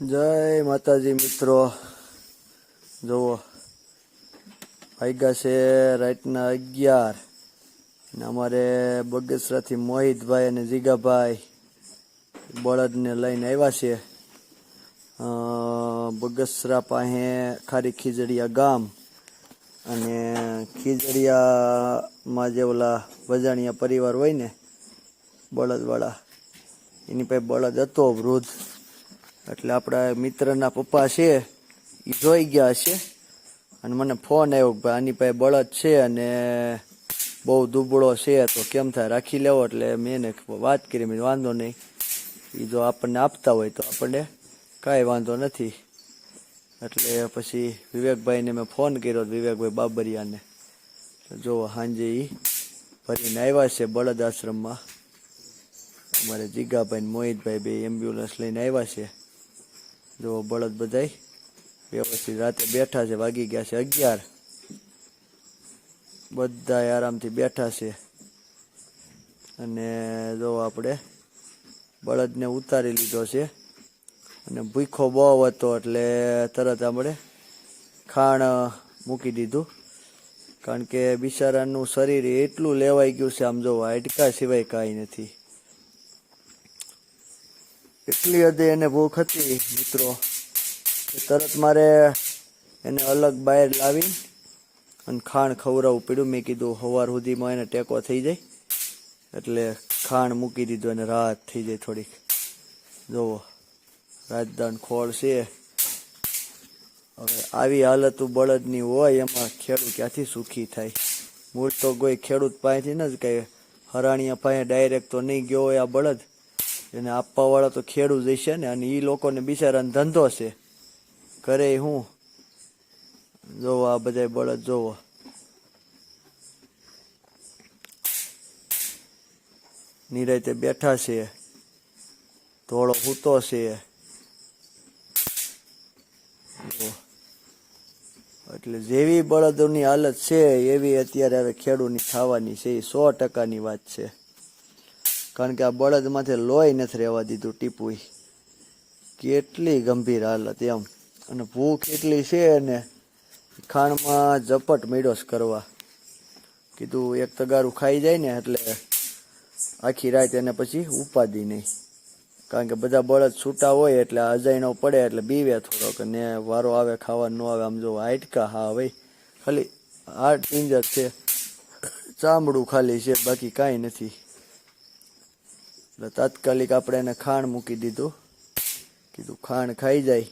જય માતાજી મિત્રો. જુઓ, વાગ્યા છે રાઈટના અગિયાર. ને અમારે બગસરાથી મોહિતભાઈ અને જીગાભાઈ બળદને લઈને આવ્યા છે. બગસરા પાસે ખારી ખીજડીયા ગામ અને ખીજડીયામાં જે ઓલા વજાણિયા પરિવાર હોય ને, બળદવાળા, એની પાસે બળદ હતો વૃદ્ધ. એટલે આપણા મિત્રના પપ્પા છે એ જોઈ ગયા છે. અને મને ફોન આવ્યો કે આની પાસે બળદ છે અને બહુ દુબળો છે, તો કેમ થાય, રાખી લેવો. એટલે મેં એને વાત કરી, મેં વાંધો નહીં. એ જો આપણને આપતા હોય તો આપણને કાંઈ વાંધો નથી. એટલે પછી વિવેકભાઈને મેં ફોન કર્યો વિવેકભાઈ બાબરિયાને. જો સાંજે એ ભરીને આવ્યા છે બળદ આશ્રમમાં. અમારે જીગાભાઈ મોહિતભાઈ બે એમ્બ્યુલન્સ લઈને આવ્યા છે. જો બળદ બધાય વ્યવસ્થિત રાતે બેઠા છે, વાગી ગયા છે અગિયાર. બધા આરામથી બેઠા છે. અને જો આપણે બળદને ઉતારી લીધો છે અને ભૂખો બહુ હતો એટલે તરત આપણે ખાણ મૂકી દીધું. કારણ કે બિચારાનું શરીર એટલું લેવાઈ ગયું છે, આમ જોવા હાડકા સિવાય કાંઈ નથી. એટલી હદે એને ભૂખ હતી, મિત્રો. તરત મારે એને અલગ બહાર લાવી અને ખાણ ખવડાવવું પડ્યું. મેં કીધું સવાર સુધીમાં એને ટેકો થઈ જાય. એટલે ખાણ મૂકી દીધું અને રાહત થઈ જાય થોડીક. જુઓ રાજદાન ખોળ છે. હવે આવી હાલત બળદની હોય, એમાં ખેડૂત ક્યાંથી સુખી થાય? મૂળ તો કોઈ ખેડૂત પાસેથી ન જ કઈ. હરાણીયા પાસે ડાયરેક્ટ તો નહીં ગયો હોય આ બળદ. એને આપવા વાળા તો ખેડૂત જ છે ને? અને એ લોકોને બિચારાને ધંધો છે. કરે હું? જોવો આ બધા બળદ, જોવો. નિરાયતે બેઠા છે. ધોળો હૂતો છે. એટલે જેવી બળદોની હાલત છે, એવી અત્યારે હવે ખેડૂતની થવાની છે. એ સો ટકાની વાત છે. કારણ કે આ બળદ માથે લોહી નથી રહેવા દીધું ટીપુ કેટલી ગંભીર હાલત એમ. અને ભૂખ એટલી છે ને, ખાણમાં ઝપટ મેળોસ કરવા. કીધું એક તગારું ખાઈ જાય ને એટલે આખી રાત એને પછી ઉપાદી નહીં. કારણ કે બધા બળદ છૂટા હોય એટલે અજાયણો પડે એટલે બીવે થોડોક ને વારો આવે, ખાવા ન આવે, આમ જો હાઇટકા હા ભાઈ. ખાલી હાર્ટ ઇન્જર છે. ચામડું ખાલી છે, બાકી કાંઈ નથી. એટલે તાત્કાલિક આપણે એને ખાણ મૂકી દીધું. કીધું ખાણ ખાઈ જાય,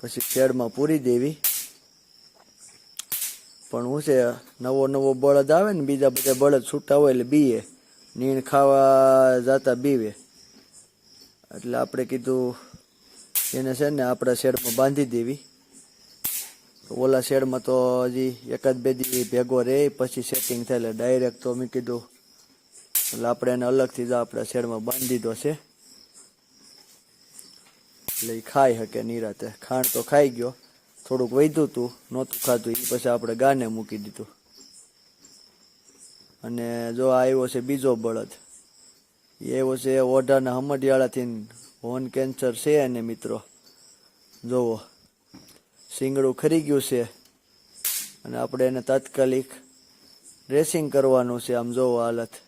પછી શેડમાં પૂરી દેવી. પણ હું છે, નવો નવો બળદ આવે ને, બીજા બધા બળદ છૂટા હોય એટલે બીએ. નીણ ખાવા જતા બીવે. એટલે આપણે કીધું, એને છે ને આપણા શેડમાં બાંધી દેવી. ઓલા શેડમાં તો હજી એકાદ બે દી ભેગો રહે પછી સેટિંગ થાય એટલે ડાયરેક્ટ તો મેં કીધું એટલે આપણે એને અલગથી જ આપણા શેડમાં બાંધી દીધો છે. એટલે એ ખાઈ શકે નિરાતે ખાંડ તો ખાઈ ગયો. થોડુંક વધ્યું હતું નહોતું ખાધું. એ પછી આપણે ગાને મૂકી દીધું. અને જો આવ્યો છે બીજો બળદ. એ આવ્યો છે ઓઢાના હમડિયાળાથી હોન કેન્સર છે અને મિત્રો. જોવો. શિંગડું ખરી ગયું છે. અને આપણે એને તાત્કાલિક ડ્રેસિંગ કરવાનું છે. આમ જોવો હાલત.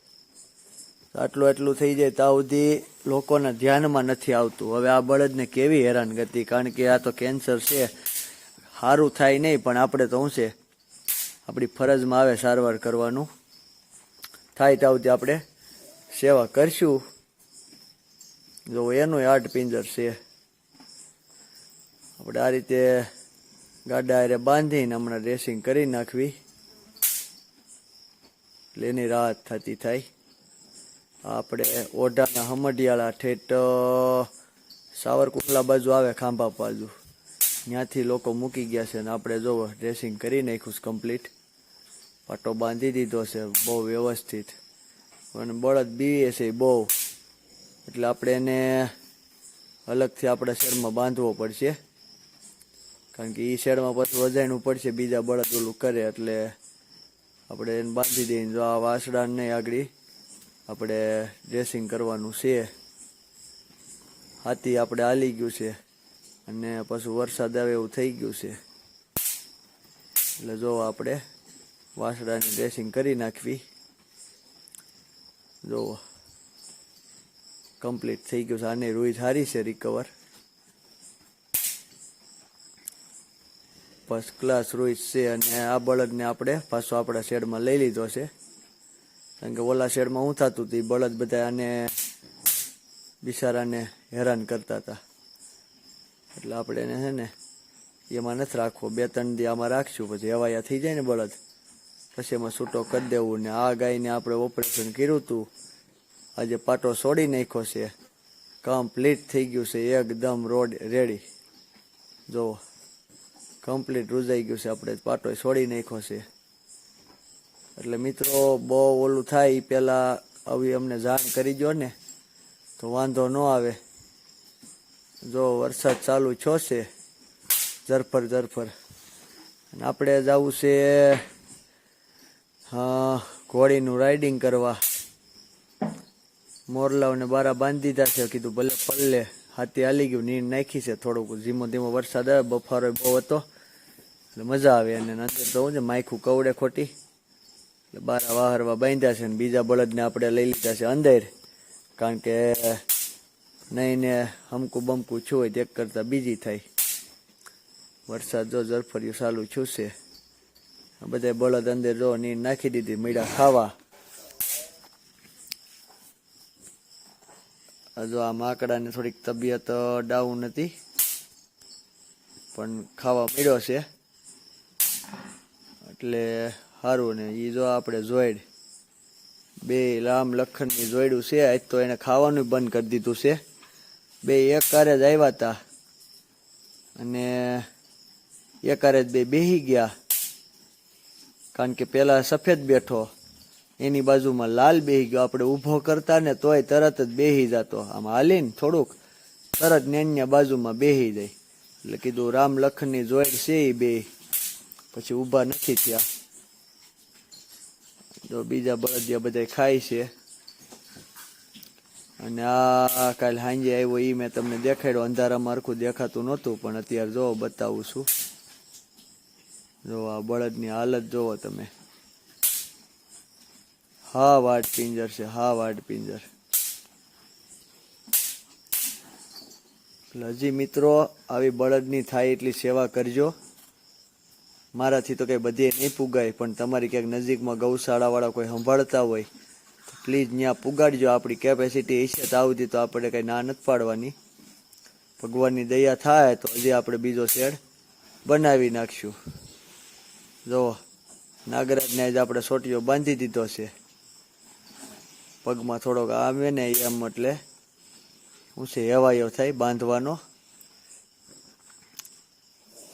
આટલું આટલું થઈ જાય ત્યાં સુધી લોકોના ધ્યાનમાં નથી આવતું. હવે આ બળદને કેવી હેરાનગતિ? કારણ કે આ તો કેન્સર છે. સારું થાય નહીં, પણ આપણે તો શું છે? આપણી ફરજમાં આવે સારવાર કરવાનું. થાય ત્યાં સુધી આપણે સેવા કરશું. જો એનું આર્ટ પિંજર છે. આપણે આ રીતે ગાડા હારે બાંધીને હમણાં ડ્રેસિંગ કરી નાખવી. એટલે એની રાહત થતી થાય. આપણે ઓઢાના હમડિયાળા ઠેઠ સાવરકુંડલા બાજુ આવે ખાંભા બાજુ ત્યાંથી લોકો મૂકી ગયા છે ને આપણે જોવો ડ્રેસિંગ કરી નાખ્યું છે કમ્પ્લીટ પાટો બાંધી દીધો છે, બહુ વ્યવસ્થિત. અને બળદ બીવીએ છે બહુ. એટલે આપણે એને અલગથી આપણા શેડમાં બાંધવો પડશે. કારણ કે એ શેડમાં પછી વજાયણું પડશે, બીજા બળદ ઓલું કરે એટલે આપણે એને બાંધી દઈને જો આ વાસડાને આગળ. આપણે ડ્રેસિંગ કરવાનું છે. હાથી આપણે હાલી ગયું છે અને પાછું વરસાદ આવે એવું થઈ ગયું છે. એટલે જો આપણે વાસડાની ડ્રેસિંગ કરી નાખવી. જો કમ્પ્લીટ થઈ ગયું છે. આની રૂઈ સારી છે રિકવર ફર્સ્ટ ક્લાસ રૂઈ છે અને આ બળદને આપણે પાછો આપણા શેડમાં લઈ લીધો છે. કારણ કે ઓલા શેરમાં હું થતું હતું ઈ બળદ બધા આને બિચારાને હેરાન કરતા હતા. એટલે આપણે એને છે ને, એમાં નથી રાખવો. બે ત્રણ દી આમાં રાખશું, પછી હવાયા થઈ જાય ને બળદ. પછી એમાં છૂટો કરી દેવું ને આ ગાયને આપણે ઓપરેશન કર્યું હતું. આજે પાટો છોડી નાખ્યો છે. કમ્પ્લીટ થઈ ગયું છે, એકદમ રોડ રેડી. જુઓ કમ્પ્લીટ રૂજાઈ ગયું છે, આપણે પાટો છોડી નાખ્યો છે. એટલે મિત્રો, બહુ ઓલું થાય એ પહેલાં આવી અમને જાણ કરી દો ને, તો વાંધો ન આવે. જો વરસાદ ચાલુ છો છે, ઝરફર ઝરફર. અને આપણે જવું છે ઘોડીનું રાઇડિંગ કરવા. મોરલાઓને બારા બાંધી દીધા છે, કીધું ભલે પલ્લે હાથી હાલી ગયું નીર નાખી છે, થોડુંક ધીમો ધીમો વરસાદ આવે, બફારો બહુ હતો. એટલે મજા આવે અને અંદર તો છે, માયખું કવડે ખોટી. એટલે બારા વાહરવા બાંધ્યા છે ને બીજા બળદને આપણે લઈ લીધા છે અંદર. કારણ કે નહીં ને હમકું બમકું છું હોય એક કરતાં બીજી થાય. વરસાદ જો જરફર્યું ચાલુ છું છે. આ બધા બળદ અંદર જો નીર નાખી દીધી, મીડા ખાવા. હજુ આ માકડાને થોડીક તબિયત ડાઉન હતી. પણ ખાવા મળ્યો છે. એટલે સારું ને એ જો આપણે જોઈડ બે રામ લખનની જોઈડું છે, આજ તો એને ખાવાનું બંધ કરી દીધું છે. બે એક કારે જ આવ્યા હતા અને એકારે જ બે બેહી ગયા. કારણ કે પેલા સફેદ બેઠો, એની બાજુમાં લાલ બેહી ગયો. આપણે ઊભો કરતા ને તોય તરત જ બેહી જતો. આમ હાલીને થોડુંક, તરત નેન્યા બાજુમાં બેહી જાય. એટલે કીધું રામ લખનની જોઈડ છે એ બે. પછી ઊભા નથી થયા. જો બીજા બળદિયા બધા ખાય છે. અને આ કાલ સાંજે આવ્યો એ મેં તમને દેખાડ્યો. અંધારામાં હરખું દેખાતું નહોતું, પણ અત્યારે જોવો બતાવું છું. જો આ બળદની હાલત જોવો તમે. હા, વાટ પિંજર છે, હા, વાટ પિંજર. હજી મિત્રો, આવી બળદની થાય એટલી સેવા કરજો. મારાથી તો કંઈ બધે નહીં પુગાય, પણ તમારી ક્યાંક નજીકમાં ગૌશાળાવાળા કોઈ સંભાળતા હોય, તો પ્લીઝ ત્યાં પુગાડજો. આપણી કેપેસિટી હશે તો આવતી તો આપણે કંઈ ના નથી પાડવાની. ભગવાનની દયા થાય તો હજી આપણે બીજો શેડ બનાવી નાખશું. જો, નાગરાજને જ આપણે સોટીઓ બાંધી દીધો છે. પગમાં થોડોક આવે ને એમ એટલે શું છે, હેવાયો થાય બાંધવાનો.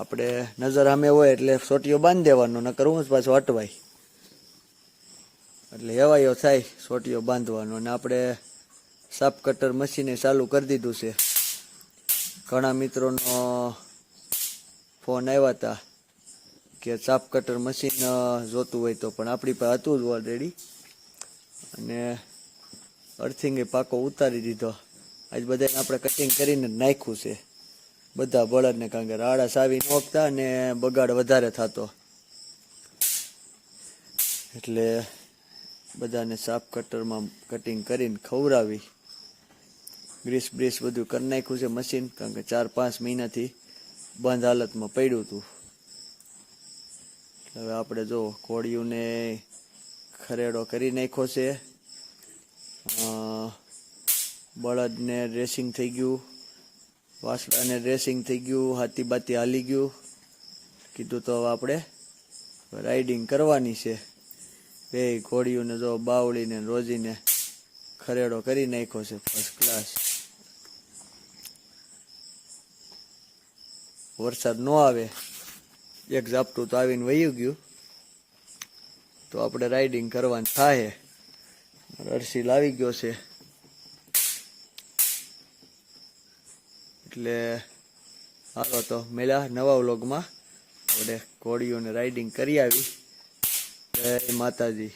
આપણે નજર સામે હોય એટલે સોટીઓ બાંધી દેવાનો, નકર હું જ પાછો અટવાય એટલે હેવાયો થાય સોટીઓ બાંધવાનો અને આપણે સાપ કટર મશીને ચાલુ કરી દીધું છે. ઘણા મિત્રોનો ફોન આવ્યા હતા કે સાપ કટર મશીન જોતું હોય તો, પણ આપણી પાસે હતું જ ઓલરેડી અને અર્થિંગે પાકો ઉતારી દીધો. આજ બધાને આપણે કટિંગ કરીને નાખ્યું છે. બધા બળદને કારણ કે રાડા સાવી નોખતા અને બગાડ વધારે થતો. એટલે બધાને સાફ કટરમાં કટિંગ કરીને ખવડાવી. ગ્રીસ બ્રીસ બધું કરી નાખ્યું છે મશીન કારણ કે ચાર પાંચ મહિનાથી બંધ હાલતમાં પડ્યું હતું. હવે આપણે જો કોળિયુંને ખરેડો કરી નાખ્યો છે. બળદને ડ્રેસિંગ થઈ ગયું. વાસડાને ડ્રેસિંગ થઈ ગયું હાથી બાતી હાલી ગયું. કીધું તો હવે આપણે રાઇડિંગ કરવાની છે. બે ઘોડીઓને જો બાવળીને રોજીને ખરેડો કરી નાખ્યો છે ફર્સ્ટ ક્લાસ વરસાદ ન આવે, એક ઝાપટું તો આવીને વયું ગયું. તો આપણે રાઇડિંગ કરવાનું થાય. અરસી લાવી ગયો છે. એટલે હાલો તો મેળા નવા વ્લોગમાં. આપણે ઘોડીઓને રાઇડિંગ કરી આવી. જય માતાજી.